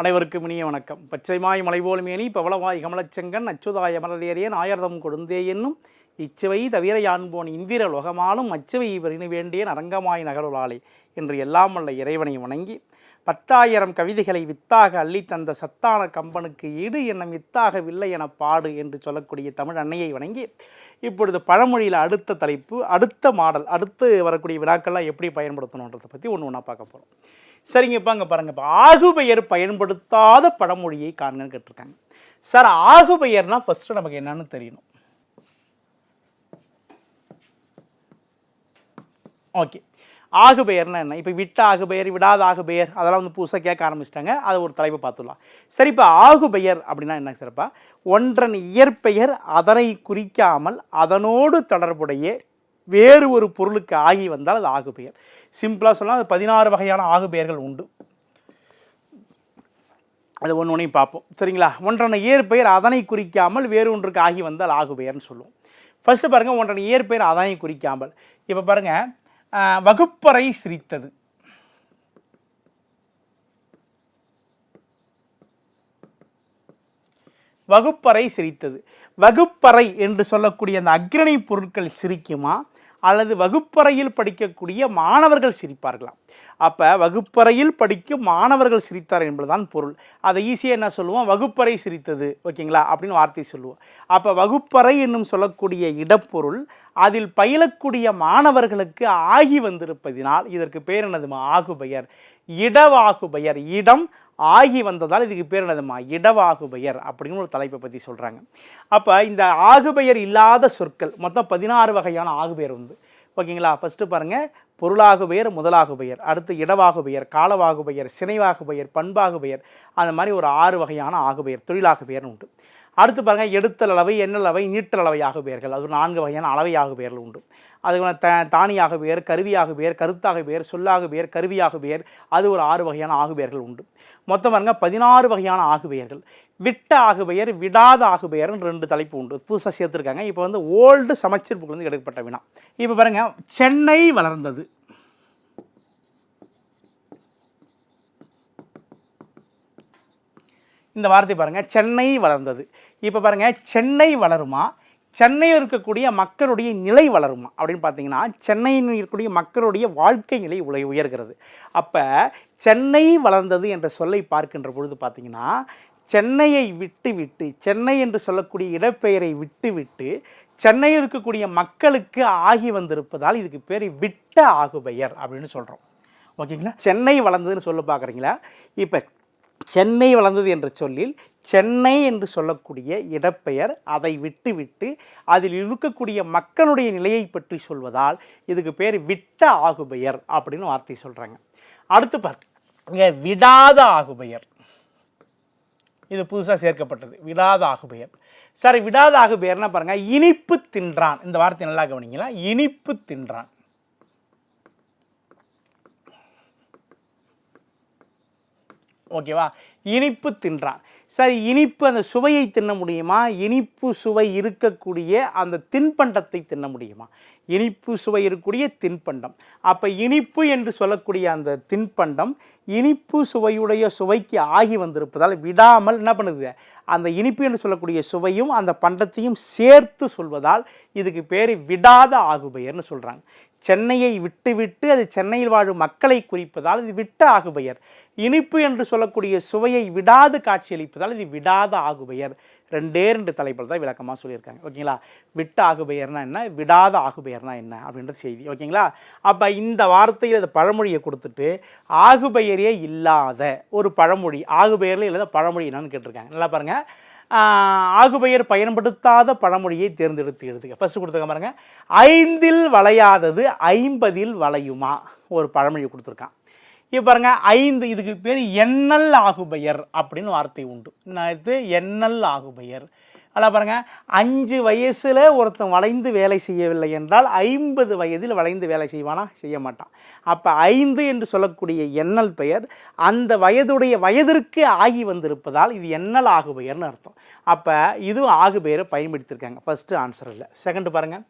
அனைவருக்கும் இனிய வணக்கம். பச்சைமாய் மலைபோல் மேனி பவளவாய் கமலச்செங்கன் அச்சுதாய மலரேறியன் ஆயர்தம் கொடுந்தே என்னும் இச்சுவை தவிர யான்போன் இந்திர லோகமாலும் அச்சுவை பெறின வேண்டிய அரங்கமாய் நகருளாளே என்று எல்லாம் வல்ல இறைவனை வணங்கி பத்தாயிரம் கவிதைகளை வித்தாக அள்ளி தந்த சத்தான கம்பனுக்கு ஈடு என்னும் வித்தாகவில்லை என பாடு என்று சொல்லக்கூடிய தமிழ் அன்னையை வணங்கி இப்பொழுது பழமொழியில் அடுத்த தலைப்பு அடுத்த மாடல் அடுத்து வரக்கூடிய வினாக்கள்லாம் எப்படி பயன்படுத்தணுன்றதை பற்றி ஒன்று ஒன்றா பார்க்க போகிறோம் சரிங்க இப்போ அங்கே பாருங்கள் இப்போ ஆகுபெயர் பயன்படுத்தாத பழமொழியை காணுங்கன்னு கேட்டிருக்காங்க. சார் ஆகுபெயர்னால் ஃபஸ்ட்டு நமக்கு என்னன்னு தெரியணும். ஓகே ஆகுபெயர்னா என்ன? இப்போ விட்ட ஆகுபெயர் விடாத ஆகுபெயர் அதெல்லாம் வந்து புதுசாக கேட்க ஆரம்பிச்சிட்டாங்க. அதை ஒரு தலைப்பு பார்த்துடலாம். சரி இப்போ ஆகுபெயர் அப்படின்னா என்ன சிறப்பா? ஒன்றன் இயற்பெயர் அதனை குறிக்காமல் அதனோடு தொடர்புடைய வேறு ஒரு பொருளுக்கு ஆகி வந்தால் அது ஆகுபெயர். சிம்பிளாக சொல்லலாம் அது பதினாறு வகையான ஆகுபெயர்கள் உண்டு. அது ஒன்று ஒன்றையும் பார்ப்போம். சரிங்களா? ஒன்றனை இயற்பெயர் அதனை குறிக்காமல் வேறு ஒன்றுக்கு ஆகி வந்தால் ஆகுபெயர்னு சொல்லுவோம். ஃபஸ்ட்டு பாருங்கள் ஒன்றனை இயற்பெயர் அதனை குறிக்காமல். இப்போ பாருங்கள் வகுப்பறை சிரித்தது. வகுப்பறை சிரித்தது. வகுப்பறை என்று சொல்லக்கூடிய அந்த அக்ரணி பொருட்கள் சிரிக்குமா? அல்லது வகுப்பறையில் படிக்கக்கூடிய மாணவர்கள் சிரிப்பார்களா? அப்போ வகுப்பறையில் படிக்கும் மாணவர்கள் சிரித்தார் என்பதுதான் பொருள். அதை ஈஸியாக என்ன சொல்லுவோம்? வகுப்பறை சிரித்தது. ஓகேங்களா? அப்படின்னு வார்த்தை சொல்லுவோம். அப்போ வகுப்பறை என்னும் சொல்லக்கூடிய இடப்பொருள் அதில் பயிலக்கூடிய மாணவர்களுக்கு ஆகி வந்திருப்பதினால் இதற்கு பேர் என்னதுமா? ஆகுபெயர். இடவாகுபெயர். இடம் ஆகி வந்ததால் இதுக்கு பேர் என்னதுமா? இடவாகுபெயர் அப்படின்னு ஒரு தலைப்பை பற்றி சொல்கிறாங்க அப்போ இந்த ஆகுபெயர் இல்லாத சொற்கள் மொத்தம் பதினாறு வகையான ஆகுபெயர் உண்டு. ஓகேங்களா ஃபஸ்ட்டு பாருங்கள் பொருளாகு பெயர் முதலாகு பெயர் அடுத்து இடவாகு பெயர் காலவாகு பெயர் சினைவாகு பெயர் பண்பாகு பெயர் அந்த மாதிரி ஒரு ஆறு வகையான ஆகுபெயர் தொழிலாகு பெயர்னு உண்டு. அடுத்து பாருங்கள் எடுத்தல் அளவை எண்ணல் அளவை நீட்டல் அளவையாக பெயர்கள். அது ஒரு நான்கு வகையான அளவை ஆகு பெயர்கள் உண்டு. அது த தானியாக பெயர் கருவியாக பெயர் கருத்தாக பெயர் சொல்லாக பெயர் கருவியாக பெயர் அது ஒரு ஆறு வகையான ஆகுபெயர்கள் உண்டு. மொத்தம் பாருங்க பதினாறு வகையான ஆகுபெயர்கள் விட்ட ஆகுபெயர் விடாத ஆகுபெயர்னு ரெண்டு தலைப்பு உண்டு. புதுசாக சேர்த்துருக்காங்க. இப்போ வந்து ஓல்டு சமச்சீர் புக்கிலிருந்து எடுக்கப்பட்ட வினா. இப்போ பாருங்க சென்னை வளர்ந்தது. இந்த வார்த்தை பாருங்கள் சென்னை வளர்ந்தது. இப்போ பாருங்கள் சென்னை வளருமா? சென்னையில் இருக்கக்கூடிய மக்களுடைய நிலை வளருமா? அப்படின்னு பார்த்தீங்கன்னா சென்னையில் இருக்கக்கூடிய மக்களுடைய வாழ்க்கை நிலை உலை உயர்கிறது. அப்போ சென்னை வளர்ந்தது என்ற சொல்லை பார்க்கின்ற பொழுது பார்த்தீங்கன்னா சென்னையை விட்டு விட்டு சென்னை என்று சொல்லக்கூடிய இடப்பெயரை விட்டு விட்டு சென்னையில் இருக்கக்கூடிய மக்களுக்கு ஆகி வந்திருப்பதால் இதுக்கு பேர் விட்ட ஆகுபெயர் அப்படின்னு சொல்கிறோம் ஓகேங்களா? சென்னை வளர்ந்ததுன்னு சொல்ல பார்க்குறீங்களா இப்போ சென்னை வளர்ந்தது என்ற சொல்லில் சென்னை என்று சொல்லக்கூடிய இடப்பெயர் அதை விட்டு விட்டு அதில் இருக்கக்கூடிய மக்களுடைய நிலையை பற்றி சொல்வதால் இதுக்கு பேர் விட்ட ஆகுபெயர் அப்படின்னு வார்த்தை சொல்கிறாங்க அடுத்து பாருங்க. விடாத ஆகுபெயர். இது புதுசாக சேர்க்கப்பட்டது. விடாத ஆகுபெயர். சரி விடாத ஆகுபெயர்னா பாருங்கள் இனிப்பு தின்றான். இந்த வார்த்தை நல்லா கவனிங்களா? இனிப்பு தின்றான். ஓகேவா? இனிப்பு தின்றான். சரி இனிப்பு அந்த சுவையை தின்ன முடியுமா? இனிப்பு சுவை இருக்கக்கூடிய அந்த தின்பண்டத்தை தின்ன முடியுமா? இனிப்பு சுவை இருக்கக்கூடிய தின்பண்டம். அப்போ இனிப்பு என்று சொல்லக்கூடிய அந்த தின்பண்டம் இனிப்பு சுவையுடைய சுவைக்கு ஆகி வந்திருப்பதால் விடாமல் என்ன பண்ணுது? அந்த இனிப்பு என்று சொல்லக்கூடிய சுவையும் அந்த பண்டத்தையும் சேர்த்து சொல்வதால் இதுக்கு பேர் விடாத ஆகுபெயர்னு சொல்கிறாங்க சென்னையை விட்டுவிட்டு அது சென்னையில் வாழும் மக்களை குறிப்பதால் இது விட்ட ஆகுபெயர். இனிப்பு என்று சொல்லக்கூடிய சுவையை விடாது காட்சியளிப்பதால் இது விடாத ஆகுபெயர். ரெண்டே ரெண்டு தலைப்பில் தான் விளக்கமாக சொல்லியிருக்காங்க. ஓகேங்களா? விட்ட ஆகுபெயர்னா என்ன? விடாத ஆகுபெயர்னா என்ன? அப்படின்ற செய்தி. ஓகேங்களா? அப்போ இந்த வார்த்தையில் இந்த பழமொழியை கொடுத்துட்டு ஆகுபெயரே இல்லாத ஒரு பழமொழி ஆகுபெயரில் இல்லாத பழமொழி என்னன்னு கேட்டிருக்காங்க. நல்லா பாருங்கள் ஆகுபெயர் பயன்படுத்தாத பழமொழியை தேர்ந்தெடுத்து எழுதுக ஃபஸ்ட்டு கொடுத்துருக்க பாருங்கள் ஐந்தில் வளையாதது ஐம்பதில் வளையுமா? ஒரு பழமொழி கொடுத்துருக்கான். இப்போ பாருங்க ஐந்து இதுக்கு பேர் எண்ணல் ஆகுபெயர் அப்படின்னு வார்த்தை உண்டு. என்ன இது? எண்ணல் ஆகுபெயர். அதெல்லாம் பாருங்க அஞ்சு வயசில் ஒருத்தன் வளைந்து வேலை செய்யவில்லை என்றால் ஐம்பது வயதில் வளைந்து வேலை செய்வானா? செய்ய மாட்டான். அப்போ ஐந்து என்று சொல்லக்கூடிய எண்ணல் பெயர் அந்த வயதுடைய வயதிற்கு ஆகி வந்திருப்பதால் இது எண்ணல் ஆகுபெயர்னு அர்த்தம். அப்போ இதுவும் ஆகுபெயரை பயன்படுத்தியிருக்காங்க ஃபஸ்ட்டு ஆன்சர் இல்லை செகண்ட் பாருங்கள்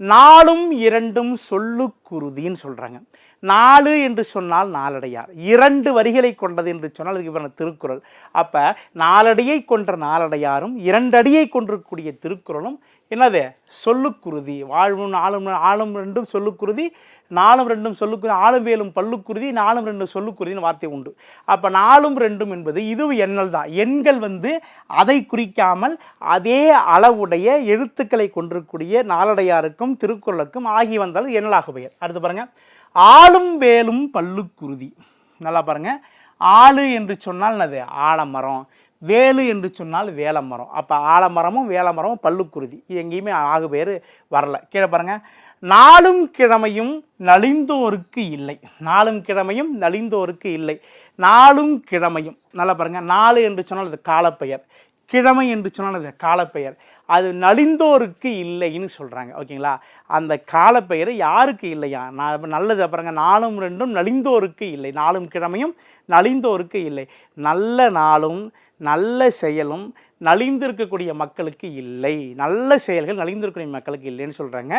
நாலும் இரண்டும் சொல்லுக்குருதின்னு சொல்கிறாங்க நாலு என்று சொன்னால் நாலடையார். இரண்டு வரிகளை கொண்டது என்று சொன்னால் அதுக்கு இவன திருக்குறள். அப்போ நாலடியை கொன்ற நாலடையாரும் இரண்டடியை கொண்டிருக்கக்கூடிய திருக்குறளும் என்னது? சொல்லுக்குருதி வாழ்வும் நாளும் ஆளும் ரெண்டும் சொல்லுக்குருதி நாலும் ரெண்டும் சொல்லுக்குருதி ஆளும் வேலும் பல்லுக்குருதி நாலும் ரெண்டும் சொல்லுக்குருதின்னு வார்த்தை உண்டு. அப்போ நாலும் ரெண்டும் என்பது இதுவும் எண்ணல் தான். எண்கள் வந்து அதை குறிக்காமல் அதே அளவுடைய எழுத்துக்களை கொண்டிருக்கக்கூடிய நாலடையாருக்கும் திருக்குறளுக்கும் ஆகி வந்தால் எண்ணலாக பெயர். அடுத்து பாருங்கள் ஆளும் வேலும் பல்லுக்குருதி. நல்லா பாருங்க. ஆளு என்று சொன்னால் அது ஆலமரம். வேலு என்று சொன்னால் வேலமரம். அப்போ ஆலமரமும் வேலமரமும் பல்லுக்குருதி. இது எங்கேயுமே ஆகு பேர் வரல. கீழே பாருங்கள் நாளும் கிழமையும் நலிந்தோருக்கு இல்லை. நாளும் கிழமையும் நலிந்தோருக்கு இல்லை. நாளும் கிழமையும். நல்லா பாருங்கள் நாலு என்று சொன்னால் அது காலப்பெயர். கிழமை என்று சொன்னால் அது காலப்பெயர். அது நலிந்தோருக்கு இல்லைன்னு சொல்கிறாங்க ஓகேங்களா? அந்த காலப்பெயர் யாருக்கு இல்லையா? நான் நல்லது அப்புறங்க நாளும் ரெண்டும் நலிந்தோருக்கு இல்லை. நாளும் கிழமையும் நலிந்தோருக்கு இல்லை. நல்ல நாளும் நல்ல செயலும் நலிந்திருக்கக்கூடிய மக்களுக்கு இல்லை. நல்ல செயல்கள் நலிந்திருக்கக்கூடிய மக்களுக்கு இல்லைன்னு சொல்கிறாங்க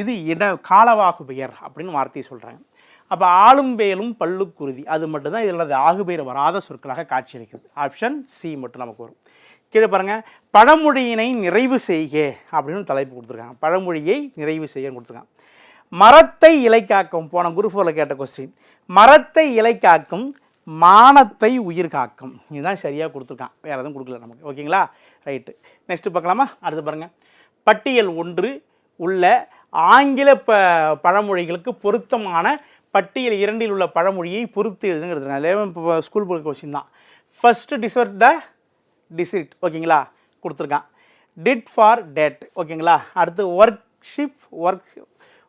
இது இட காலவாகு பெயர் அப்படின்னு வார்த்தையை சொல்கிறாங்க அப்போ ஆளும் வேலும் பல்லுக்குருதி. அது மட்டும்தான் இதில் அது ஆகுபெயர் வராத சொற்களாக காட்சியளிக்கிறது ஆப்ஷன் சி மட்டும் நமக்கு வரும். கீழே பாருங்கள் பழமொழியினை நிறைவு செய்க அப்படின்னு தலைப்பு கொடுத்துருக்காங்க. பழமொழியை நிறைவு செய்யன்னு கொடுத்துருக்காங்க. மரத்தை இலைக்காக்கும் போன குருஃபோரில் கேட்ட கொஸ்டின் மரத்தை இலைக்காக்கும் மானத்தை உயிர் காக்கும். இதுதான் சரியாக கொடுத்துருக்கான். வேறு எதுவும் கொடுக்கல நமக்கு. ஓகேங்களா? ரைட்டு நெக்ஸ்ட்டு பார்க்கலாமா? அடுத்து பாருங்கள் பட்டியல் ஒன்று உள்ள ஆங்கில ப பழமொழிகளுக்கு பொருத்தமான பட்டியல் இரண்டில் உள்ள பழமொழியை பொறுத்து எழுதுங்கிறது லெவன் ஸ்கூல் போகிற கொஸ்டின் தான். ஃபஸ்ட்டு டிசர்ட் த டிசிட் ஓகேங்களா கொடுத்துருக்கான் டிட் ஃபார் டேட் ஓகேங்களா அடுத்து ஒர்க்ஷிப் ஒர்க்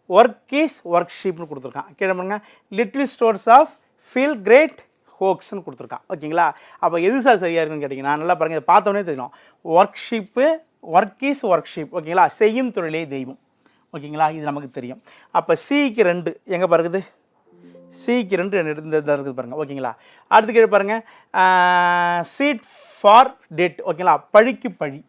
ஒர்க் இஸ் ஒர்க்ஷிப்னு கொடுத்துருக்கான் கீழே பாருங்க little strokes of fell great ஹோக்ஸ்னு கொடுத்துருக்கான் ஓகேங்களா அப்போ எது சார் சரியாக இருக்குன்னு கேட்டிங்கன்னா நல்லா பாருங்கள் இதை பார்த்தோன்னே தெரியும் worship work is worship ஓகேங்களா செய்யும் தொழிலே தெய்வம் ஓகேங்களா இது நமக்கு தெரியும் அப்போ சிக்கு ரெண்டு எங்கே பாருக்குது சிக்கு ரெண்டு ரெண்டு இந்த இருக்குது பாருங்கள் ஓகேங்களா அடுத்து கீழே பாருங்கள் சீட் ஃபார் டெட் ஓகேங்களா பழிக்கு பழி.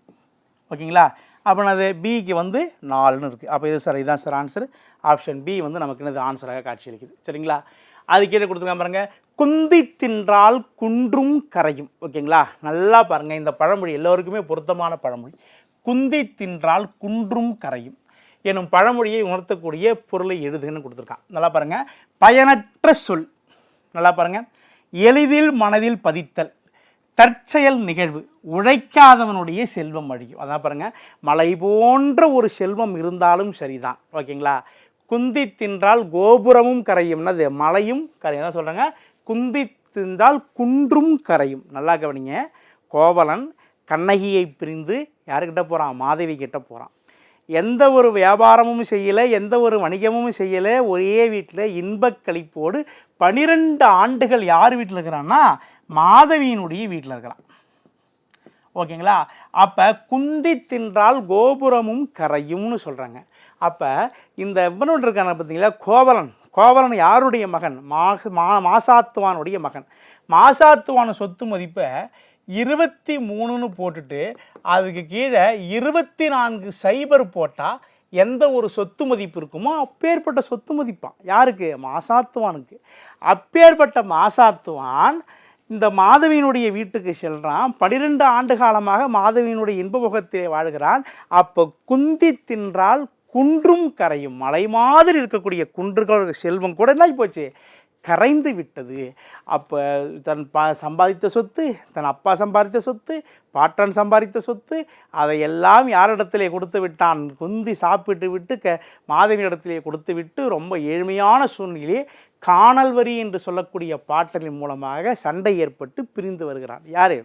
ஓகேங்களா அப்போ அது பிக்கு வந்து நாலுன்னு இருக்குது அப்போ இது சார் இதுதான் சார் ஆன்சர் ஆப்ஷன் பி வந்து நமக்கு என்னது? ஆன்சராக காட்சியளிக்குது சரிங்களா? அது கீழே கொடுத்துருக்காங்க பாருங்கள் குந்தி தின்றால் குன்றும் கரையும். ஓகேங்களா நல்லா பாருங்கள் இந்த பழமொழி எல்லோருக்குமே பொருத்தமான பழமொழி. குந்தி தின்றால் குன்றும் கரையும். எனும் பழமொழியை உணர்த்தக்கூடிய பொருளை எழுதுன்னு கொடுத்துருக்கான். நல்லா பாருங்கள் பயனற்ற சொல். நல்லா பாருங்கள் எளிதில் மனதில் பதித்தல். தற்செயல் நிகழ்வு உழைக்காதவனுடைய செல்வம் அழியும். அதான் பாருங்கள் மலை போன்ற ஒரு செல்வம் இருந்தாலும் சரிதான். ஓகேங்களா? குந்தி தின்றால் கோபுரமும் கரையும். என்னது? மலையும் கரையும். தான் சொல்கிறாங்க குந்தி தின்றால் குன்றும் கரையும். நல்லா கவனிங்க. கோவலன் கண்ணகியை பிரிந்து யாருக்கிட்ட போகிறான் மாதவி கிட்ட போகிறான் எந்த ஒரு வியாபாரமும் செய்யலை எந்த ஒரு வணிகமும் செய்யலை ஒரே வீட்டில் இன்பக்களிப்போடு பனிரெண்டு ஆண்டுகள் யார் வீட்டில் இருக்கிறான்னா மாதவியினுடைய வீட்டில் இருக்கிறான் ஓகேங்களா? அப்போ குந்தி தின்றால் கோபுரமும் கரையும்னு சொல்கிறாங்க அப்போ இந்த இவனோடு இருக்கான பார்த்தீங்களா? கோவலன். கோவலன் யாருடைய மகன்? மாக மா மாசாத்துவானுடைய மகன். மாசாத்துவான சொத்து மதிப்பை இருபத்தி மூணுன்னு போட்டுட்டு அதுக்கு கீழே இருபத்தி நான்கு சைபர் போட்டால் எந்த ஒரு சொத்து மதிப்பு இருக்குமோ அப்பேற்பட்ட சொத்து மதிப்பான். யாருக்கு? மாசாத்துவானுக்கு. அப்பேற்பட்ட மாசாத்துவான் இந்த மாதவியினுடைய வீட்டுக்கு செல்கிறான் பனிரெண்டு ஆண்டு காலமாக மாதவியினுடைய இன்பமுகத்திலே வாழ்கிறான். அப்போ குந்தி தின்றால் குன்றும் கரையும். மலை மாதிரி இருக்கக்கூடிய குன்றுகள் செல்வம் கூட என்ன போச்சு. கரைந்து விட்டது. அப்போ தன் பா சம்பாதித்த சொத்து தன் அப்பா சம்பாதித்த சொத்து பாட்டன் சம்பாதித்த சொத்து அதையெல்லாம் யாரிடத்திலே கொடுத்து விட்டான்? குந்தி சாப்பிட்டு விட்டு க மாதவி இடத்திலே கொடுத்து விட்டு ரொம்ப ஏழ்மையான சூழ்நிலையே காணல் வரி என்று சொல்லக்கூடிய பாட்டலின் மூலமாக சண்டை ஏற்பட்டு பிரிந்து வருகிறான் யார்?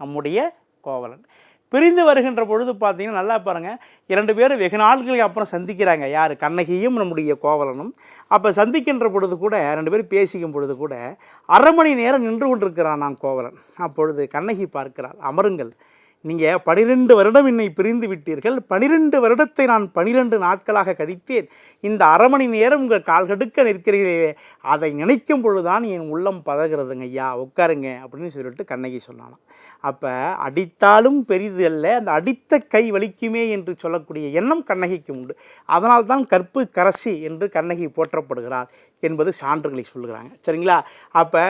நம்முடைய கோவலன். பிரிந்து வருகின்ற பொழுது பார்த்தீங்கன்னா நல்லா பாருங்கள் இரண்டு பேரும் வெகு நாட்களுக்கு அப்புறம் சந்திக்கிறாங்க. யார்? கண்ணகியும் நம்முடைய கோவலனும். அப்போ சந்திக்கின்ற பொழுது கூட ரெண்டு பேரும் பேசிக்கும் பொழுது கூட அரை மணி நேரம் நின்று கொண்டிருக்கிறான் நான் கோவலன். அப்பொழுது கண்ணகி பார்க்கிறாள் அமருங்கள். நீங்கள் பனிரெண்டு வருடம் என்னை பிரிந்து விட்டீர்கள். பனிரெண்டு வருடத்தை நான் பனிரெண்டு நாட்களாக கழித்தேன். இந்த அரை மணி நேரம் உங்கள் கால் கடுக்க நிற்கிறீர்களே. அதை நினைக்கும் பொழுதுதான் என் உள்ளம் பதகிறதுங்க ஐயா உட்காருங்க அப்படின்னு சொல்லிட்டு கண்ணகி சொன்னாலாம் அப்போ அடித்தாலும் பெரிது அல்ல அந்த அடித்த கை வலிக்குமே என்று சொல்லக்கூடிய எண்ணம் கண்ணகிக்கு உண்டு. அதனால் தான் கற்பு கரசி என்று கண்ணகி போற்றப்படுகிறார் என்பது சான்றுகளை சொல்லுகிறாங்க. சரிங்களா? அப்போ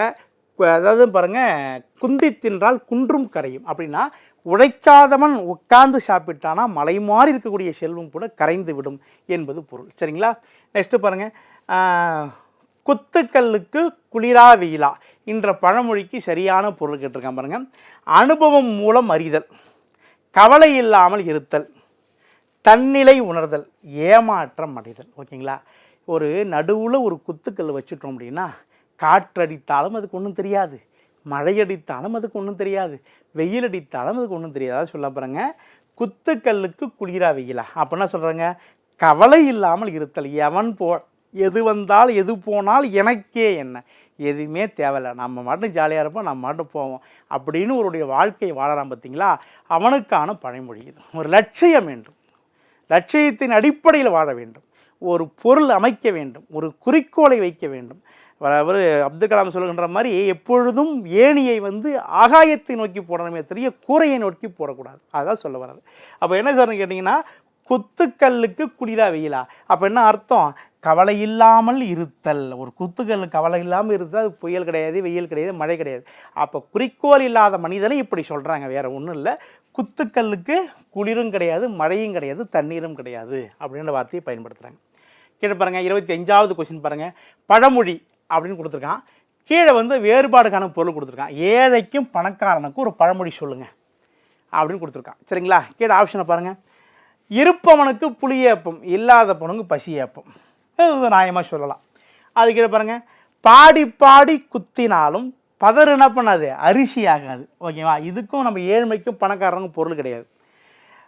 அதாவது பாருங்கள் குந்தி தின்றால் குன்றும் கரையும். அப்படின்னா உழைக்காதவன் உட்கார்ந்து சாப்பிட்டானா மலை மாறி இருக்கக்கூடிய செல்வம் கூட கரைந்து விடும் என்பது பொருள். சரிங்களா? நெக்ஸ்ட்டு பாருங்கள் குத்துக்கல்லுக்கு குளிரா வெயிலா என்ற பழமொழிக்கு சரியான பொருள் கேட்டிருக்கான் பாருங்கள் அனுபவம் மூலம் அறிதல் கவலை இல்லாமல் இருத்தல் தன்னிலை உணர்தல் ஏமாற்றம் அடைதல். ஓகேங்களா? ஒரு நடுவில் ஒரு குத்துக்கல் வச்சுட்டோம் அப்படின்னா காற்றடித்தாலும் அதுக்கு ஒன்றும் தெரியாது. மழையடித்தாலும் அதுக்கு ஒன்றும் தெரியாது. வெயில் அடித்தாலும் அதுக்கு ஒன்றும் தெரியாது. அதாவது சொல்ல பாருங்க குத்துக்கல்லுக்கு குளிரா வெயிலா? அப்படின்னா சொல்கிறாங்க கவலை இல்லாமல் இருத்தல். எவன் போ எது வந்தால் எது போனால் எனக்கே என்ன? எதுவுமே தேவையில்லை. நம்ம மட்டும் ஜாலியாக இருப்போம் நம்ம மட்டும் போவோம். அப்படின்னு ஒருடைய வாழ்க்கை வாழறான் பார்த்தீங்களா அவனுக்கான பழமொழி இது. ஒரு லட்சியம் வேண்டும். லட்சியத்தின் அடிப்படையில் வாழ வேண்டும். ஒரு பொருள் அமைக்க வேண்டும். ஒரு குறிக்கோளை வைக்க வேண்டும். அவர் அப்துல் கலாம் சொல்லுகின்ற மாதிரி எப்பொழுதும் ஏணியை வந்து ஆகாயத்தை நோக்கி போடணுமே தெரிய கூரையை நோக்கி போடக்கூடாது. அதுதான் சொல்ல வர்றது. அப்போ என்ன சார்னு கேட்டிங்கன்னா குத்துக்கல்லுக்கு குளிரா வெயிலா? அப்போ என்ன அர்த்தம்? கவலை இல்லாமல் இருத்தல். ஒரு குத்துக்கல் கவலை இல்லாமல் இருந்தால் அது புயல் கிடையாது வெயில் கிடையாது மழை கிடையாது. அப்போ குறிக்கோள் இல்லாத மனிதனை இப்படி சொல்கிறாங்க வேறு ஒன்றும் இல்லை. குத்துக்கல்லுக்கு குளிரும் கிடையாது மழையும் கிடையாது தண்ணீரும் கிடையாது. அப்படின்ற வார்த்தையை பயன்படுத்துகிறாங்க கீழே பாருங்கள் இருபத்தி அஞ்சாவது கொஸ்டின் பாருங்கள் பழமொழி அப்படின்னு கொடுத்துருக்கான். கீழே வந்து வேறுபாடுக்கான பொருள் கொடுத்துருக்கான். ஏழைக்கும் பணக்காரனுக்கும் ஒரு பழமொழி சொல்லுங்கள் அப்படின்னு கொடுத்துருக்கான். சரிங்களா? கீழே ஆப்ஷனை பாருங்கள் இருப்பவனுக்கு புளியேப்பம் இல்லாதப்பனுக்கு பசியேப்பம். இது நியாயமாக சொல்லலாம். அது கீழே பாருங்கள் பாடி பாடி குத்தினாலும் பதறு என்ன பண்ணாது? அரிசி ஆகாது ஓகேவா? இதுக்கும் நம்ம ஏழ்மைக்கும் பணக்காரனுக்கும் பொருள் கிடையாது.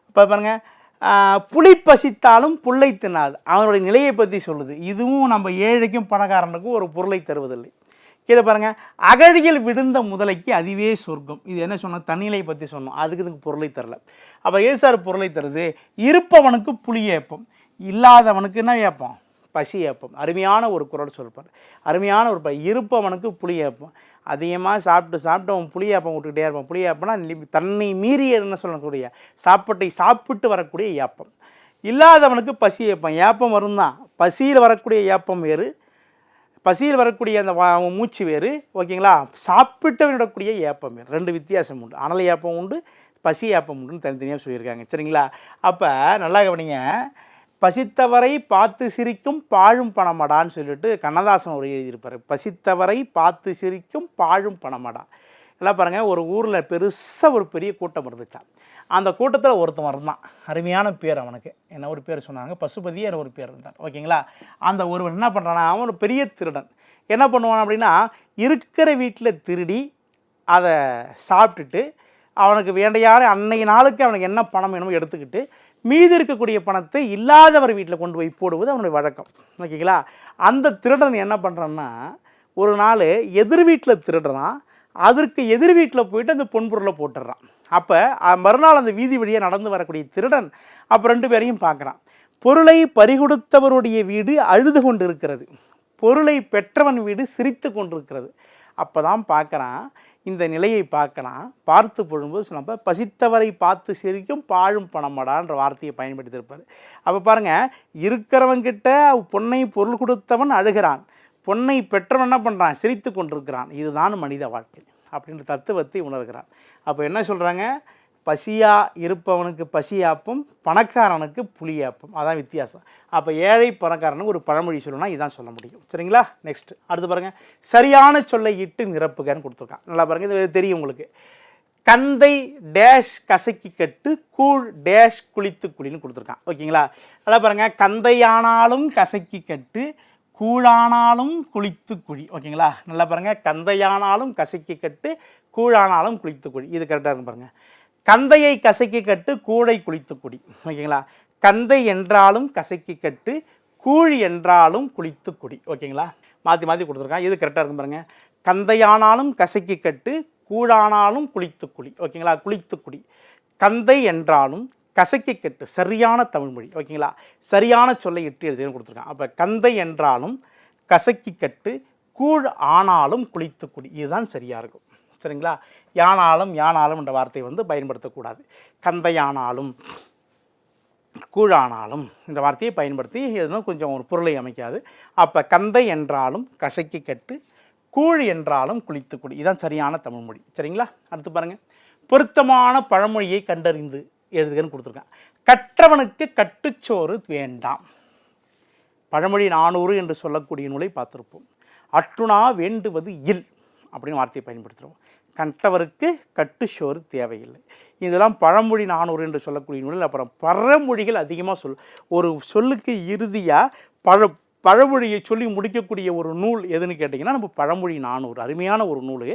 இப்போ பாருங்க. புளி புலி பசித்தாலும் புல்லை தின்னாது. அவனுடைய நிலையை பற்றி சொல்லுது. இதுவும் நம்ம ஏழைக்கும் பணக்காரனுக்கும் ஒரு பொருளை தருவதில்லை. கீழே பாருங்கள் அகழியில் விழுந்த முதலைக்கு அதுவே சொர்க்கம். இது என்ன சொன்னோம்? தண்ணிலை பற்றி சொன்னோம். அதுக்கு இதுக்கு பொருளை தரல. அப்போ ஏசார் பொருளை தருது? இருப்பவனுக்கு புளி ஏப்பம். இல்லாதவனுக்கு என்ன ஏப்பம்? பசி ஏப்பம் அருமையான ஒரு குரல் சொல்பார் அருமையான ஒரு ப இருப்பவனுக்கு புளி ஏப்பம். அதிகமாக சாப்பிட்டு சாப்பிட்டு அவன் புளி ஏப்பம் விட்டுக்கிட்டே இருப்பான். புளி ஏப்பம்னா தன்னை மீறிய என்ன சொல்லக்கூடிய சாப்பாட்டை சாப்பிட்டு வரக்கூடிய ஏப்பம். இல்லாதவனுக்கு பசி ஏப்பம். ஏப்பம் வரும் தான் பசியில் வரக்கூடிய ஏப்பம் வேறு. பசியில் வரக்கூடிய அந்த வா- மூச்சு வேறு. ஓகேங்களா? சாப்பிட்டு விடக்கூடிய ஏப்பம் வேறு. ரெண்டு வித்தியாசம் உண்டு. அனல் ஏப்பம் உண்டு பசி ஏப்பம் உண்டுன்னு தனித்தனியாக சொல்லியிருக்காங்க. சரிங்களா? அப்போ நல்லா கவனிங்க. பசித்தவரை பார்த்து சிரிக்கும் பாழும் பணமடான்னு சொல்லிட்டு கண்ணதாசன் ஒரு எழுதியிருப்பார். பசித்தவரை பார்த்து சிரிக்கும் பாழும் பணமடா. எல்லாம் பாருங்கள் ஒரு ஊரில் பெருசாக ஒரு பெரிய கூட்டம் இருந்துச்சான் அந்த கூட்டத்தில் ஒருத்தன் இருந்தான் அருமையான பேர் அவனுக்கு. என்ன ஒரு பேர் சொன்னாங்க? பசுபதி என்ற ஒரு பேர் இருந்தார் ஓகேங்களா? அந்த ஒருவன் என்ன பண்ணுறான்னா அவன் ஒரு பெரிய திருடன். என்ன பண்ணுவான் அப்படின்னா இருக்கிற வீட்டில் திருடி அதை சாப்பிட்டுட்டு அவனுக்கு வேண்டையான அன்னைய நாளுக்கு அவனுக்கு என்ன பணம் வேணுமோ எடுத்துக்கிட்டு மீதி இருக்கக்கூடிய பணத்தை இல்லாதவர் வீட்டில் கொண்டு போய் போடுவது அவனுடைய வழக்கம். ஓகேங்களா? அந்த திருடன் என்ன பண்ணுறான்னா ஒரு நாள் எதிர் வீட்டில் திருடுறான். அதற்கு எதிர் வீட்டில் போயிட்டு அந்த பொன்பொருளை போட்டுடுறான். அப்போ மறுநாள் அந்த வீதி வழியாக நடந்து வரக்கூடிய திருடன் அப்போ ரெண்டு பேரையும் பார்க்குறான். பொருளை பறிகொடுத்தவருடைய வீடு அழுது கொண்டு இருக்கிறது பொருளை பெற்றவன் வீடு சிரித்து கொண்டிருக்கிறது. அப்போ தான் பார்க்குறான் இந்த நிலையை பார்க்கலாம் பார்த்து பொழும்போது சொன்னப்ப பசித்தவரை பார்த்து சிரிக்கும் பாழும் பணமடான்ற வார்த்தையை பயன்படுத்தியிருப்பார். அப்போ பாருங்கள் இருக்கிறவங்கிட்ட பொன்னை பொருள் கொடுத்தவன் அழுகிறான். பொன்னை பெற்றவன் என்ன பண்ணுறான் சிரித்து கொண்டிருக்கிறான். இதுதான் மனித வாழ்க்கை. அப்படின்ற தத்துவத்தை உணர்கிறான் அப்போ என்ன சொல்கிறாங்க பசியாக இருப்பவனுக்கு பசியாப்பும் பணக்காரனுக்கு புளியாப்பும். அதான் வித்தியாசம். அப்போ ஏழை பணக்காரனுக்கு ஒரு பழமொழி சொல்லணும்னா இதான் சொல்ல முடியும். சரிங்களா? நெக்ஸ்ட் அடுத்து பாருங்கள் சரியான சொல்லை இட்டு நிரப்புகன்னு கொடுத்துருக்கான். நல்லா பாருங்கள் இது தெரியும் உங்களுக்கு. கந்தை டேஷ் கசக்கி கட்டு கூழ் டேஷ் குளித்து குழின்னு கொடுத்துருக்கான். ஓகேங்களா? நல்லா பாருங்கள் கந்தையானாலும் கசக்கி கட்டு கூழானாலும் குளித்து குழி. ஓகேங்களா? நல்லா பாருங்கள் கந்தையானாலும் கசக்கி கட்டு கூழானாலும் குளித்து குழி. இது கரெக்டாக இருக்கும் பாருங்கள் கந்தையை கசக்கி கட்டு கூடை குளித்து குடி. ஓகேங்களா? கந்தை என்றாலும் கசக்கி கட்டு கூழ் என்றாலும் குளித்து குடி. ஓகேங்களா? மாற்றி மாற்றி கொடுத்துருக்கான். இது கரெக்டாக இருக்கும் பாருங்கள் கந்தையானாலும் கசக்கி கட்டு கூழானாலும் குளித்து குடி. ஓகேங்களா? குளித்து குடி. கந்தை என்றாலும் கசக்கி கட்டு. சரியான தமிழ்மொழி ஓகேங்களா? சரியான சொல்லை இட்டு எழுதினு கொடுத்துருக்கான். அப்போ கந்தை என்றாலும் கசக்கி கட்டு கூழ் ஆனாலும் குளித்து குடி. இதுதான் சரியாக இருக்கும். சரிங்களா? யானாலும் யானாலும் என்ற வார்த்தையை வந்து பயன்படுத்தக்கூடாது. கந்தையானாலும் கூழானாலும் இந்த வார்த்தையை பயன்படுத்தி எதுவும் கொஞ்சம் ஒரு பொருளை அமைக்காது. அப்போ கந்தை என்றாலும் கசக்கி கட்டு கூழ் என்றாலும் குளித்து குடி. இதுதான் சரியான தமிழ்மொழி சரிங்களா? அடுத்து பாருங்கள் பொருத்தமான பழமொழியை கண்டறிந்து எழுதுகன்னு கொடுத்துருக்கேன். கற்றவனுக்கு கட்டுச்சோறு வேண்டாம். பழமொழி நானூறு என்று சொல்லக்கூடிய நூலை பார்த்துருப்போம். அற்றுணா வேண்டுவது இல். அப்படின்னு வார்த்தையை பயன்படுத்துகிறோம். கட்டு கட்டுச்சோறு தேவையில்லை. இதெல்லாம் பழமொழி நானூறு என்று சொல்லக்கூடிய நூலில் அப்புறம் பழமொழிகள் அதிகமாக சொல் ஒரு சொல்லுக்கு இறுதியாக பழ பழமொழியை சொல்லி முடிக்கக்கூடிய ஒரு நூல் எதுன்னு கேட்டிங்கன்னா நம்ம பழமொழி நானூறு. அருமையான ஒரு நூல்.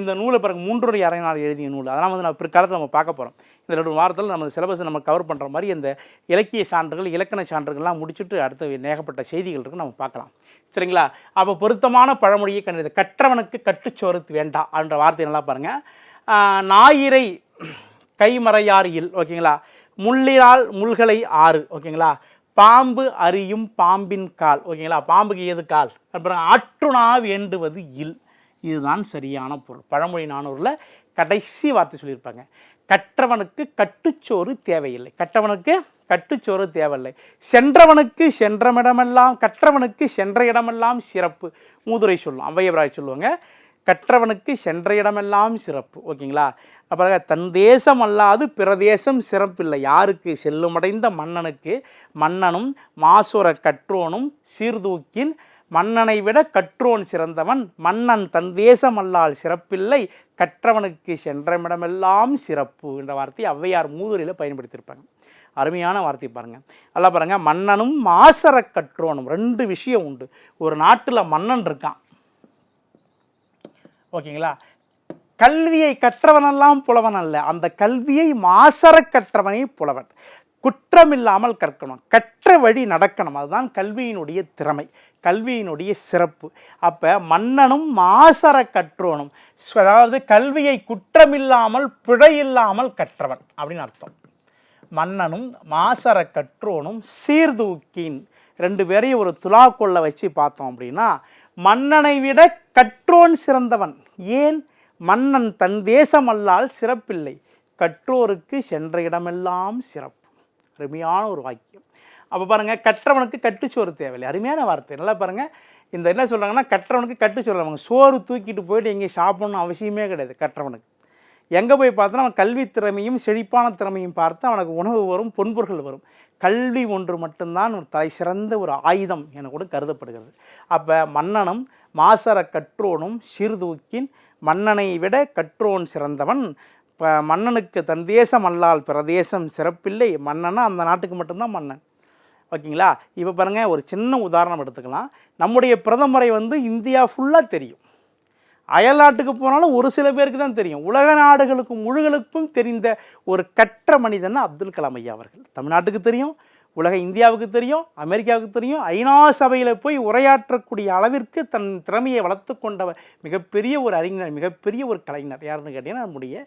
இந்த நூலை பிறகு மூன்றரை அரை நாள் எழுதிய நூல். அதெல்லாம் வந்து நம்ம பிற்காலத்தில் நம்ம பார்க்க போகிறோம் இந்த ரெண்டு வாரத்தில் நம்ம சிலபஸ் நம்ம கவர் பண்ணுற மாதிரி இந்த இலக்கிய சான்றுகள் இலக்கண சான்றுகள்லாம் முடிச்சுட்டு அடுத்த ஏகப்பட்ட செய்திகள் இருக்கு நம்ம பார்க்கலாம். சரிங்களா? அப்போ பொருத்தமான பழமொழியை கண்டது கற்றவனுக்கு கட்டுச்சோறு வேண்டாம் என்ற வார்த்தை நல்லா பாருங்கள் ஞாயிறை கைமறையார் இல் ஓகேங்களா? முள்ளினால் முள்களை ஆறு ஓகேங்களா? பாம்பு அறியும் பாம்பின் கால். ஓகேங்களா? பாம்புக்கு ஏது கால்? அப்புறம் ஆற்றுணா வேண்டுவது இல். இதுதான் சரியான பொருள். பழமொழி நானூரில் கடைசி வார்த்தை சொல்லியிருப்பாங்க. கற்றவனுக்கு கட்டுச்சோறு தேவையில்லை. கற்றவனுக்கு கட்டுச்சோறு தேவையில்லை. சென்றவனுக்கு சென்றமிடமெல்லாம் கற்றவனுக்கு சென்ற இடமெல்லாம் சிறப்பு. மூதுரை சொல்லும் ஔவையவராய் சொல்லுவாங்க. கற்றவனுக்கு சென்ற இடமெல்லாம் சிறப்பு ஓகேங்களா? அப்புறம் தன் தேசம் அல்லாது பிரதேசம் சிறப்பில்லை. யாருக்கு? செல்லுமடைந்த மன்னனுக்கு. மன்னனும் மாசுர கற்றோனும் சீர்தூக்கின் மன்னனை விட கற்றோன் சிறந்தவன். மன்னன் தன் தேசம் அல்லால் சிறப்பில்லை கற்றவனுக்கு சென்றமிடமெல்லாம் சிறப்பு என்ற வார்த்தை ஔவையார் மூதுரையில் பயன்படுத்தியிருப்பாங்க. அருமையான வார்த்தை பாருங்கள் நல்லா பாருங்கள் மன்னனும் மாசர கற்றோனும் ரெண்டு விஷயம் உண்டு. ஒரு நாட்டில் மன்னன் இருக்கான். ஓகேங்களா? கல்வியை கற்றவனெல்லாம் புலவன் அல்ல. அந்த கல்வியை மாசர கற்றவனே புலவன். குற்றமில்லாமல் கற்கணும். கற்ற வழி நடக்கணும். அதுதான் கல்வியினுடைய திறமை. கல்வியினுடைய சிறப்பு. அப்போ மன்னனும் மாசர கற்றோனும். அதாவது கல்வியை குற்றமில்லாமல் பிழையில்லாமல் கற்றவன் அப்படின்னு அர்த்தம். மன்னனும் மாசர கற்றோனும் சீர்தூக்கின் ரெண்டு பேரையும் ஒரு துலாக்கொள்ள வச்சு பார்த்தோம் அப்படின்னா மன்னனை விட கற்றோன் சிறந்தவன். ஏன்? மன்னன் தன் தேசமல்லால் சிறப்பில்லை. கற்றோருக்கு சென்ற இடமெல்லாம் சிறப்பு. அருமையான ஒரு வாக்கியம். அப்போ பாருங்கள் கற்றவனுக்கு கட்டுச்சோறு தேவையில்லை. அருமையான வார்த்தை. நல்லா பாருங்கள் இந்த என்ன சொல்கிறாங்கன்னா கற்றவனுக்கு கட்டுச்சோறு. அவங்க சோறு தூக்கிட்டு போயிட்டு எங்கேயும் சாப்பிட்ணும் அவசியமே கிடையாது. கற்றவனுக்கு. எங்கே போய் பார்த்தோன்னா அவன் கல்வி திறமையும் செழிப்பான திறமையும் பார்த்து அவனுக்கு உணவு வரும் பொன்பொருள் வரும். கல்வி ஒன்று மட்டும்தான் ஒரு தலை சிறந்த ஒரு ஆயுதம் என கூட கருதப்படுகிறது. அப்போ மன்னனும் மாசர கற்றோனும் சீர்தூக்கின் மன்னனை விட கற்றோன் சிறந்தவன். இப்போ மன்னனுக்கு தன் தேசம் அல்லால் பிரதேசம் சிறப்பில்லை. மன்னனா அந்த நாட்டுக்கு மட்டும்தான் மன்னன். ஓகேங்களா? இப்போ பாருங்கள் ஒரு சின்ன உதாரணம் எடுத்துக்கலாம். நம்முடைய பிரதமரை வந்து இந்தியா ஃபுல்லாக தெரியும். அயல்நாட்டுக்கு போனாலும் ஒரு சில பேருக்கு தான் தெரியும். உலக நாடுகளுக்கும் முழுகளுக்கும் தெரிந்த ஒரு கற்ற மனிதன் அப்துல் கலாம் ஐயா அவர்கள். தமிழ்நாட்டுக்கு தெரியும் உலக இந்தியாவுக்கு தெரியும் அமெரிக்காவுக்கு தெரியும் ஐநா சபையில் போய் உரையாற்றக்கூடிய அளவிற்கு தன் திறமையை வளர்த்து கொண்டவர் மிகப்பெரிய ஒரு அறிஞர் மிகப்பெரிய ஒரு கலைஞர். யாருன்னு கேட்டிங்கன்னா நம்முடைய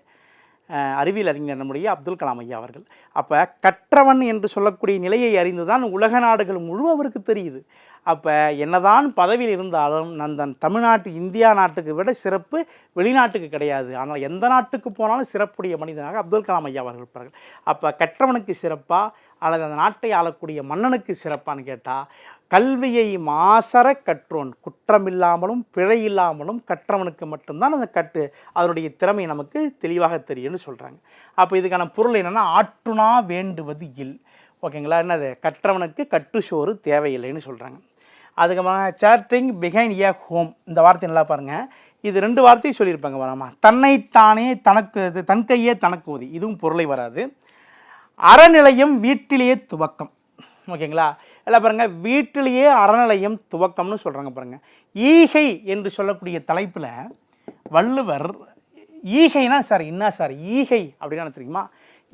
அறிவியல் அறிஞர் நம்முடைய அப்துல் கலாம் ஐயா அவர்கள். அப்போ கற்றவன் என்று சொல்லக்கூடிய நிலையை அறிந்து தான் உலக நாடுகள் முழு அவருக்கு தெரியுது. அப்போ என்னதான் பதவியில் இருந்தாலும் நந்தன் தமிழ்நாட்டு இந்தியா நாட்டுக்கு விட சிறப்பு வெளிநாட்டுக்கு கிடையாது. ஆனால் எந்த நாட்டுக்கு போனாலும் சிறப்புடைய மனிதனாக அப்துல் கலாம் ஐயா அவர்கள் இருப்பார்கள் அப்போ கற்றவனுக்கு சிறப்பாக அல்லது அந்த நாட்டை ஆளக்கூடிய மன்னனுக்கு சிறப்பான்னு கேட்டால் கல்வியை மாசர கற்றோன் குற்றமில்லாமலும் பிழை இல்லாமலும் கற்றவனுக்கு மட்டும்தான் அந்த கட்டு அதனுடைய திறமை நமக்கு தெளிவாக தெரியும்னு சொல்கிறாங்க அப்போ இதுக்கான பொருள் என்னென்னா ஆற்றுனா வேண்டுவது இல். ஓகேங்களா? என்னது? கற்றவனுக்கு கட்டுச்சோறு தேவையில்லைன்னு சொல்கிறாங்க அதுக்கப்புறம் சேட்டிங் பிஹைண்ட் ஏ ஹோம் இந்த வார்த்தை நல்லா பாருங்கள் இது ரெண்டு வார்த்தையும் சொல்லியிருப்பாங்க வரமா தன்னைத்தானே தனக்கு தன் கையே தனக்கு உதி இதுவும் பொருளை வராது. அறநிலையம் வீட்டிலேயே துவக்கம். ஓகேங்களா? எல்லாம் பாருங்கள் வீட்டிலேயே அறநிலையம் துவக்கம்னு சொல்கிறாங்க பாருங்கள் ஈகை என்று சொல்லக்கூடிய தலைப்பில் வள்ளுவர் ஈகைனா சார் என்ன சார்? ஈகை அப்படின்னு தெரியுமா?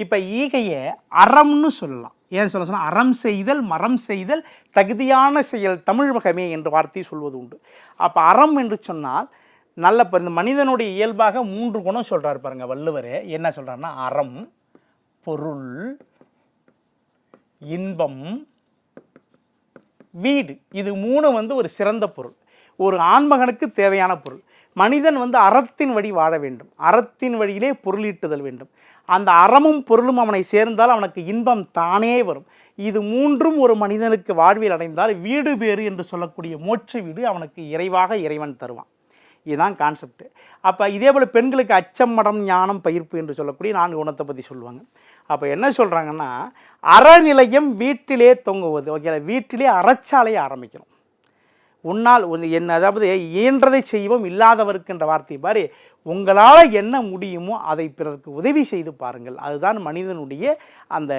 இப்போ ஈகையை அறம்னு சொல்லலாம். ஏன் சொல்ல சொன்னால் அறம் செய்தல் மரம் செய்தல் தகுதியான செயல் தமிழ் என்ற வார்த்தையை சொல்வது உண்டு. அப்போ அறம் என்று சொன்னால் நல்ல இப்போ இந்த மனிதனுடைய இயல்பாக மூன்று குணம் சொல்கிறார் பாருங்க வள்ளுவர். என்ன சொல்கிறாருன்னா அறம் பொருள் இன்பம் வீடு. இது மூணு வந்து ஒரு சிறந்த பொருள். ஒரு ஆண்மகனுக்கு தேவையான பொருள். மனிதன் வந்து அறத்தின் வழி வாழ வேண்டும். அறத்தின் வழியிலே பொருளீட்டுதல் வேண்டும். அந்த அறமும் பொருளும் அவனை சேர்ந்தால் அவனுக்கு இன்பம் தானே வரும். இது மூன்றும் ஒரு மனிதனுக்கு வாழ்வில் அடைந்தால் வீடு பேறு என்று சொல்லக்கூடிய மோட்ச வீடு அவனுக்கு இறைவாக இறைவன் தருவான். இதுதான் கான்செப்ட் அப்போ இதே போல் பெண்களுக்கு அச்சம் மடம் ஞானம் பயிர்ப்பு என்று சொல்லக்கூடிய நான்கு குணத்தை பற்றி சொல்லுவாங்க. அப்போ என்ன சொல்கிறாங்கன்னா அறநிலையம் வீட்டிலே தொங்குவது. ஓகே வீட்டிலே அறச்சாலையை ஆரம்பிக்கணும். உன்னால் என்ன அதாவது இயன்றதை செய்வோம் இல்லாதவருக்குன்ற வார்த்தை பாரு. உங்களால் என்ன முடியுமோ அதை பிறருக்கு உதவி செய்து பாருங்கள். அதுதான் மனிதனுடைய அந்த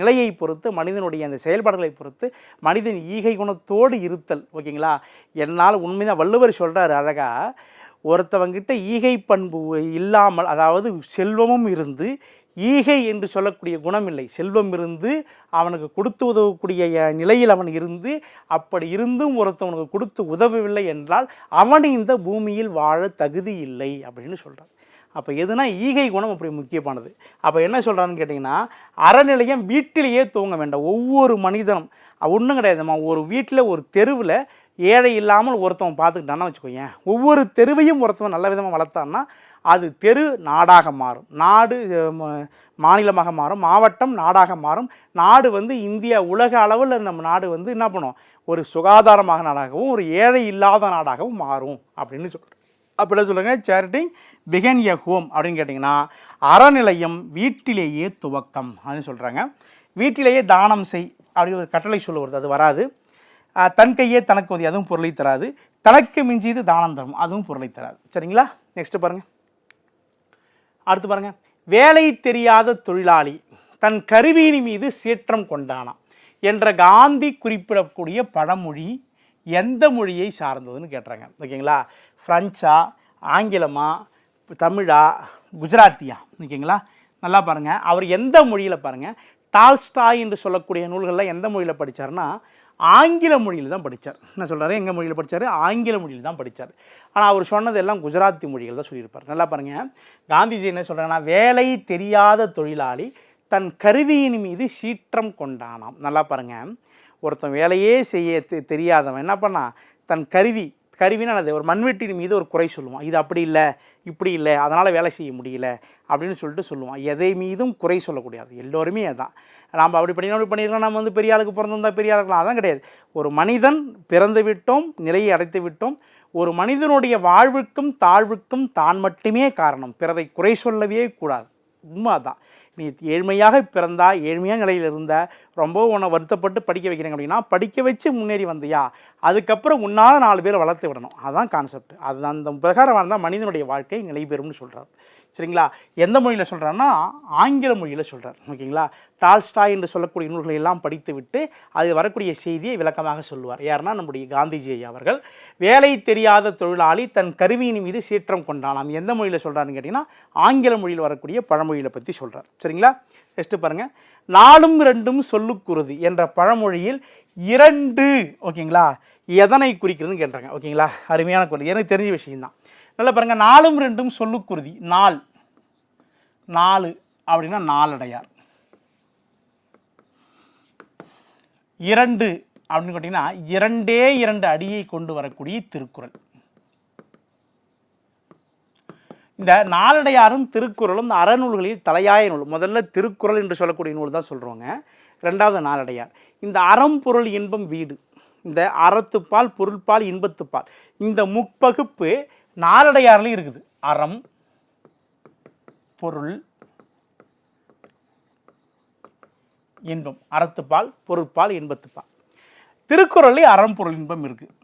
நிலையை பொறுத்து மனிதனுடைய அந்த செயல்பாடுகளை பொறுத்து மனிதன் ஈகை குணத்தோடு இருத்தல். ஓகேங்களா? என்னால் உண்மைதான் வள்ளுவர் சொல்கிறார் அழகாக ஒருத்தவங்கிட்ட ஈகை பண்பு இல்லாமல் அதாவது செல்வமும் இருந்து ஈகை என்று சொல்லக்கூடிய குணம் இல்லை செல்வம் இருந்து அவனுக்கு கொடுத்து உதவக்கூடிய நிலையில் அவன் இருந்து அப்படி இருந்தும் ஒருத்தவனுக்கு கொடுத்து உதவவில்லை என்றால் அவன் இந்த பூமியில் வாழ தகுதி இல்லை அப்படின்னு சொல்கிறான் அப்போ எதுனா ஈகை குணம் அப்படி முக்கியமானது. அப்போ என்ன சொல்கிறான்னு கேட்டிங்கன்னா அறநிலையம் வீட்டிலேயே தூங்க வேண்டாம். ஒவ்வொரு மனிதனும் ஒன்றும் கிடையாதும்மா ஒரு வீட்டில் ஒரு தெருவில் ஏழை இல்லாமல் ஒருத்தவன் பார்த்துக்கிட்டான்னா வச்சுக்கோங்க ஒவ்வொரு தெருவையும் ஒருத்தவன் நல்ல விதமாக வளர்த்தான்னா அது தெரு நாடாக மாறும். நாடு மாநிலமாக மாறும் மாவட்டம் நாடாக மாறும். நாடு வந்து இந்தியா உலக அளவில் நம்ம நாடு வந்து என்ன பண்ணும்? ஒரு சுகாதாரமாக நாடாகவும் ஒரு ஏழை இல்லாத நாடாகவும் மாறும் அப்படின்னு சொல்கிறேன் அப்படிலாம் என்ன சொல்லுங்க சேரிட்டிங் பிகன் எ ஹோம் அப்படின்னு கேட்டிங்கன்னா அறநிலையம் வீட்டிலேயே துவக்கம் அப்படின்னு சொல்கிறாங்க வீட்டிலேயே தானம் செய் அப்படி ஒரு கட்டளை சொல்ல வருது அது வராது. தன் கையே தனக்கு உதவி அதுவும் பொருளை தராது. தனக்கு மிஞ்சியது தானம் தரும் அதுவும் பொருளை தராது. சரிங்களா? நெக்ஸ்ட் பாருங்கள் அடுத்து பாருங்க. வேலை தெரியாத தொழிலாளி தன் கருவியின் மீது சீற்றம் கொண்டானாம் என்ற காந்தி குறிப்பிடக்கூடிய பழமொழி எந்த மொழியை சார்ந்ததுன்னு கேட்டுறாங்க. ஓகேங்களா? ஃப்ரெஞ்சா ஆங்கிலமா தமிழா குஜராத்தியா? ஓகேங்களா? நல்லா பாருங்கள் அவர் எந்த மொழியில் பாருங்கள் டால்ஸ்டாய் என்று சொல்லக்கூடிய நூல்களில் எந்த மொழியில் படித்தார்னா ஆங்கில மொழியில் தான் படித்தார் என்ன சொல்கிறாரு எங்கள் மொழியில் படித்தார் ஆங்கில மொழியில் தான் படித்தார் ஆனால் அவர் சொன்னதெல்லாம் குஜராத்தி மொழிகள் தான் சொல்லியிருப்பார். நல்லா பாருங்கள் காந்திஜி என்ன சொல்கிறாங்கன்னா வேலை தெரியாத தொழிலாளி தன் கருவியின் மீது சீற்றம் கொண்டானாம். நல்லா பாருங்கள் ஒருத்தன் வேலையே செய்ய தெ- தெரியாதவன் என்ன பண்ணான்? தன் கருவி கருவினா அது ஒரு மண்வெட்டின் மீது ஒரு குறை சொல்லுவான் இது அப்படி இல்லை இப்படி இல்லை அதனால் வேலை செய்ய முடியல அப்படின்னு சொல்லிட்டு சொல்லுவான் எதை மீதும் குறை சொல்லக்கூடாது. எல்லோருமே அதான். நாம் அப்படி பண்ணி அப்படி பண்ணிடலாம். நம்ம வந்து பெரிய ஆளுக்கு பிறந்திருந்தா பெரிய ஆளுக்கலாம் அதான் கிடையாது. ஒரு மனிதன் பிறந்து விட்டோம் நிலையை அடைத்து விட்டோம். ஒரு மனிதனுடைய வாழ்வுக்கும் தாழ்வுக்கும் தான் மட்டுமே காரணம். பிறரை குறை சொல்லவே கூடாது. உண்மை அதான். நீ ஏழ்மையாக பிறந்தா ஏழ்மையான நிலையில் இருந்த ரொம்ப உன்னை வருத்தப்பட்டு படிக்க வைக்கிறேங்க அப்படின்னா படிக்க வச்சு முன்னேறி வந்தியா? அதுக்கப்புறம் உன்னால் நாலு பேரை வளர்த்து விடணும். அதுதான் கான்செப்ட் அது அந்த பிரகாரம் வாழ்ந்தால் மனிதனுடைய வாழ்க்கை நிலை பெறும்னு சொல்கிறார் சரிங்களா? எந்த மொழியில் சொல்கிறாருன்னா ஆங்கில மொழியில் சொல்கிறார் ஓகேங்களா? டால்ஸ்டாய் என்று சொல்லக்கூடிய நூல்களை எல்லாம் படித்து விட்டு அது வரக்கூடிய செய்தியை விளக்கமாக சொல்லுவார். யாருன்னா நம்முடைய காந்திஜி ஐயா அவர்கள். வேலை தெரியாத தொழிலாளி தன் கருவியின் மீது சீற்றம் கொண்டானாம். எந்த மொழியில் சொல்கிறாருன்னு கேட்டிங்கன்னா ஆங்கில மொழியில் வரக்கூடிய பழமொழியில் பற்றி சொல்கிறார் சரிங்களா? நெக்ஸ்ட்டு பாருங்கள் நாலும் ரெண்டும் சொல்லுக்குருதி என்ற பழமொழியில் இரண்டு ஓகேங்களா? எதனை குறிக்கிறதுன்னு கேட்டாங்க ஓகேங்களா? அருமையான குரல். எனக்கு தெரிஞ்ச விஷயம்தான். நல்லா பாருங்கள் நாலும் ரெண்டும் சொல்லுக்குருதி. நாள் நாலு அப்படின்னா நாலடையார். இரண்டு அப்படின்னு கேட்டிங்கன்னா இரண்டே இரண்டு அடியை கொண்டு வரக்கூடிய திருக்குறள். இந்த நாலடையாரும் திருக்குறளும் அறநூல்களில் தலையாய நூல். முதல்ல திருக்குறள் என்று சொல்லக்கூடிய நூல் தான் சொல்கிறோங்க ரெண்டாவது நாலடையார். இந்த அறம் பொருள் இன்பம் வீடு. இந்த அறத்துப்பால் பொருள்பால் இன்பத்துப்பால். இந்த முப்பகுப்பு நாலடையார்லையும் இருக்குது. அறம் பொருள் இன்பம். அறத்துப்பால் பொருட்பால் இன்பத்துப்பால். திருக்குறளில் அறம் பொருள் இன்பம் இருக்குது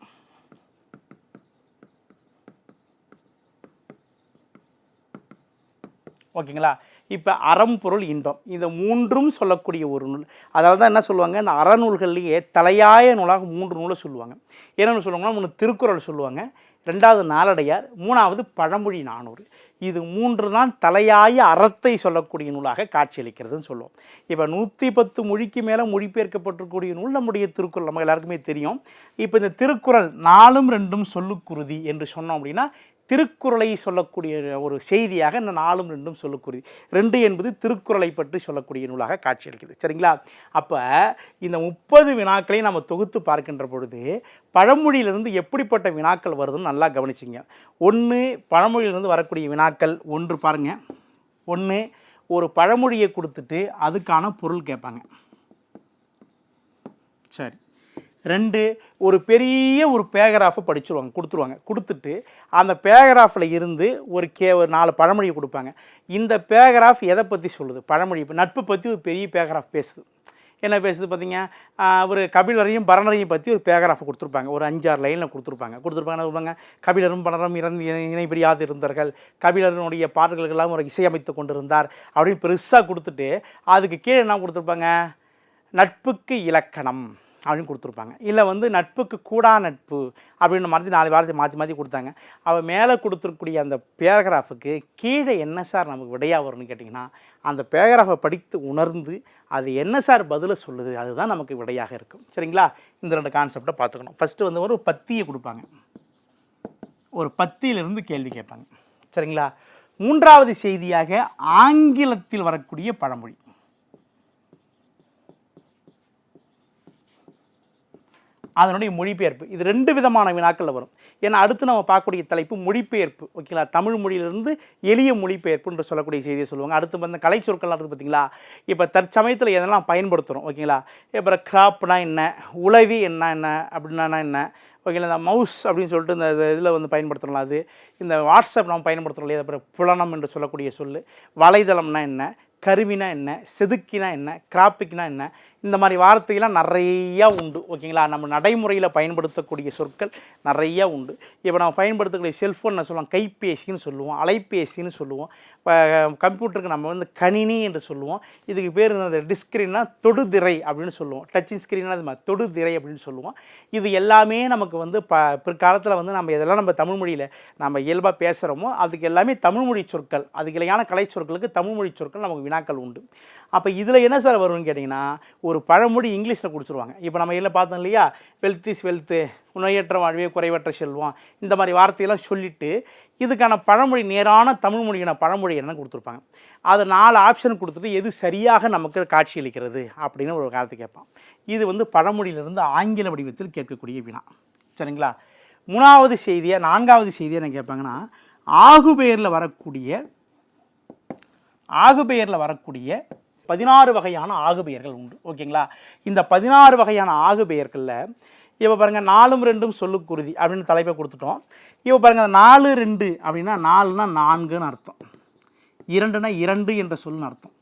ஓகேங்களா? இப்போ அறம் பொருள் இன்பம். இந்த மூன்றும் சொல்லக்கூடிய ஒரு நூல். அதனால தான் என்ன சொல்லுவாங்க? இந்த அறநூல்கள்லேயே தலையாய நூலாக மூன்று நூலை சொல்லுவாங்க. என்னென்னு சொல்லுவாங்கன்னா ஒன்று திருக்குறள் சொல்லுவாங்க. ரெண்டாவது நாலடையார் மூணாவது பழமொழி நானூறு. இது மூன்று தான் தலையாய அறத்தை சொல்லக்கூடிய நூலாக காட்சியளிக்கிறதுன்னு சொல்லுவோம். இப்போ நூற்றி பத்து மொழிக்கு மேலே மொழிபெயர்க்கப்பட்டிருக்கக்கூடிய நூல் நம்முடைய திருக்குறள் நம்ம எல்லாருக்குமே தெரியும். இப்போ இந்த திருக்குறள் நாலும் ரெண்டும் சொல்லுக்குருதி என்று சொன்னோம் அப்படின்னா திருக்குறளை சொல்லக்கூடிய ஒரு செய்தியாக இந்த நாலும் ரெண்டும் சொல்லக்கூடிய ரெண்டு என்பது திருக்குறளை பற்றி சொல்லக்கூடிய நூலாக காட்சியளிக்குது சரிங்களா? அப்போ இந்த முப்பது வினாக்களை நம்ம தொகுத்து பார்க்கின்ற பொழுது பழமொழியிலிருந்து எப்படிப்பட்ட வினாக்கள் வருதுன்னு நல்லா கவனிச்சிங்க. ஒன்று பழமொழியிலிருந்து வரக்கூடிய வினாக்கள் ஒன்று பாருங்கள் ஒன்று ஒரு பழமொழியை கொடுத்துட்டு அதுக்கான பொருள் கேட்பாங்க. சரி. ரெண்டு ஒரு பெரிய ஒரு பேராஃபை படிச்சுருவாங்க கொடுத்துருவாங்க. கொடுத்துட்டு அந்த பேராஃபில் இருந்து ஒரு கே ஒரு நாலு பழமொழியை கொடுப்பாங்க. இந்த பேராஃப் எதை பற்றி சொல்லுது? பழமொழி இப்போ நட்பு பற்றி ஒரு பெரிய பேராஃப் பேசுது. என்ன பேசுது பார்த்தீங்க ஒரு கபிலரையும் பரணரையும் பற்றி ஒரு பேராஃப் கொடுத்துருப்பாங்க. ஒரு அஞ்சாறு லைனில் கொடுத்துருப்பாங்க. கொடுத்துருப்பாங்க சொல்லுவாங்க? கபிலரும் பரணரும் இறந்து இணை பிரியாது இருந்தார்கள். கபிலருடைய பாடல்களெல்லாம் ஒரு இசையமைத்து கொண்டிருந்தார் அப்படின்னு பெருசாக கொடுத்துட்டு அதுக்கு கீழே என்ன கொடுத்துருப்பாங்க? நட்புக்கு இலக்கணம். அப்படின்னு கொடுத்துருப்பாங்க. இல்லை வந்து நட்புக்கு கூடா நட்பு அப்படின்னு மாதிரி நாலு வாரத்தை மாற்றி மாற்றி கொடுத்தாங்க. அவள் மேலே கொடுத்துருக்கூடிய அந்த பேராகிராஃபுக்கு கீழே என்ன சார் நமக்கு விடையாக வரும்னு கேட்டிங்கன்னா அந்த பேராகிராஃபை படித்து உணர்ந்து அது என்ன சார் பதிலை சொல்லுது அதுதான் நமக்கு விடையாக இருக்கும். சரிங்களா? இந்த ரெண்டு கான்செப்டை பார்த்துக்கணும். ஃபஸ்ட்டு வந்து ஒரு பத்தியை கொடுப்பாங்க. ஒரு பத்தியிலிருந்து கேள்வி கேட்பாங்க. சரிங்களா? மூன்றாவது செய்தியாக ஆங்கிலத்தில் வரக்கூடிய பழமொழி. அதனுடைய மொழிபெயர்ப்பு. இது ரெண்டு விதமான வினாக்களில் வரும். ஏன்னா அடுத்து நம்ம பார்க்கக்கூடிய தலைப்பு மொழிபெயர்ப்பு ஓகேங்களா? தமிழ் மொழியிலிருந்து எளிய மொழிபெயர்ப்புன்ற சொல்லக்கூடிய செய்தியை சொல்லுவாங்க. அடுத்து வந்து கலை சொற்கள்லாம் இருக்குது பார்த்தீங்களா? இப்போ தற்சமயத்தில் எதெல்லாம் பயன்படுத்துகிறோம் ஓகேங்களா? இப்போ கிராப்னா என்ன? உளவி என்ன என்ன? அப்படின்னா என்ன? ஓகேங்களா? இந்த மவுஸ் அப்படின்னு சொல்லிட்டு இந்த இதில் வந்து பயன்படுத்துகிறோம் அது. இந்த வாட்ஸ்அப் நம்ம பயன்படுத்துகிறோம் இல்லையா அப்புறம் புலனம் என்று சொல்லக்கூடிய சொல் வலைதளம்னா என்ன? கருவினா என்ன? செதுக்கினா என்ன? கிராப்பிக்னா என்ன? இந்த மாதிரி வார்த்தைகள்லாம் நிறையா உண்டு ஓகேங்களா? நம்ம நடைமுறையில் பயன்படுத்தக்கூடிய சொற்கள் நிறையா உண்டு. இப்போ நம்ம பயன்படுத்தக்கூடிய செல்ஃபோன் சொல்லுவோம் கைபேசின்னு சொல்லுவோம் அலைபேசின்னு சொல்லுவோம் இப்போ கம்ப்யூட்டருக்கு நம்ம வந்து கணினி என்று சொல்லுவோம் இதுக்கு பேர் என்னது டிஸ்கிரீன்னா தொடுதிரை அப்படின்னு சொல்லுவோம் டச்சிங் ஸ்க்ரீன்னா அது மாதிரி தொடுதிரை அப்படின்னு சொல்லுவோம். இது எல்லாமே நமக்கு வந்து ப பிற்காலத்தில் வந்து நம்ம இதெல்லாம் நம்ம தமிழ் மொழியில் நம்ம இயல்பாக பேசுகிறோமோ அதுக்கு எல்லாமே தமிழ் மொழி சொற்கள் அதுக்கு இலையான கலை சொற்களுக்கு தமிழ் மொழி சொற்கள் நமக்கு வினாக்கள் உண்டு. அப்போ இதில் என்ன சார் வரும்னு கேட்டிங்கன்னா ஒரு பழமொழி இங்கிலீஷில் கொடுத்துருவாங்க. இப்போ நம்ம இதில் பார்த்தோம் இல்லையா? வெல்த் இஸ் வெல்த்து நோயற்ற வாழ்வே குறைவற்ற செல்வம் இந்த மாதிரி வார்த்தையெல்லாம் சொல்லிவிட்டு இதுக்கான பழமொழி நேரான தமிழ் மொழியான பழமொழி என்ன கொடுத்துருப்பாங்க. அது நாலு ஆப்ஷன் கொடுத்துட்டு எது சரியாக நமக்கு காட்சியளிக்கிறது அப்படின்னு ஒரு காலத்தை கேட்பான். இது வந்து பழமொழியிலிருந்து ஆங்கில வடிவத்தில் கேட்கக்கூடிய வினா. சரிங்களா? மூணாவது செய்தியாக நான்காவது செய்தியாக என்ன கேட்பாங்கன்னா ஆகுபெயரில் வரக்கூடிய ஆகுபெயரில் வரக்கூடிய பதினாறு வகையான ஆகுபெயர்கள் உண்டு. ஓகேங்களா? இந்த பதினாறு வகையான ஆகுபெயர்களில் இப்போ பாருங்கள் நாலும் ரெண்டும் சொல்லுக்குருதி அப்படின்னு தலைப்பை கொடுத்துட்டோம். இப்போ பாருங்கள் நாலு ரெண்டு அப்படின்னா நாலுனா நான்குன்னு அர்த்தம். இரண்டுனா இரண்டு என்ற சொல்லுன்னு அர்த்தம்.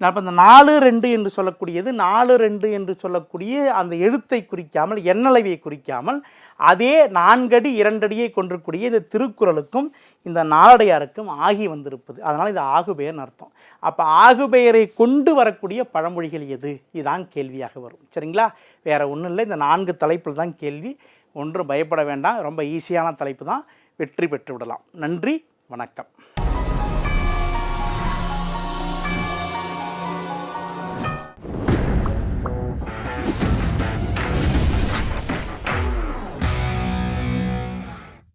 அப்போ இந்த நாலு ரெண்டு என்று சொல்லக்கூடியது நாலு ரெண்டு என்று சொல்லக்கூடிய அந்த எழுத்தை குறிக்காமல் எண்ணளவியை குறிக்காமல் அதே நான்கடி இரண்டடியை கொண்டிருக்கூடிய இந்த திருக்குறளுக்கும் இந்த நாலடையாருக்கும் ஆகி வந்திருப்பது. அதனால் இது ஆகுபெயர்னு அர்த்தம். அப்போ ஆகுபெயரை கொண்டு வரக்கூடிய பழமொழிகள் எது? இதுதான் கேள்வியாக வரும். சரிங்களா? வேறு ஒன்றும் இல்லை. இந்த நான்கு தலைப்பில் தான் கேள்வி. ஒன்றும் பயப்பட வேண்டாம். ரொம்ப ஈஸியான தலைப்பு தான். வெற்றி பெற்று விடலாம். நன்றி. வணக்கம்.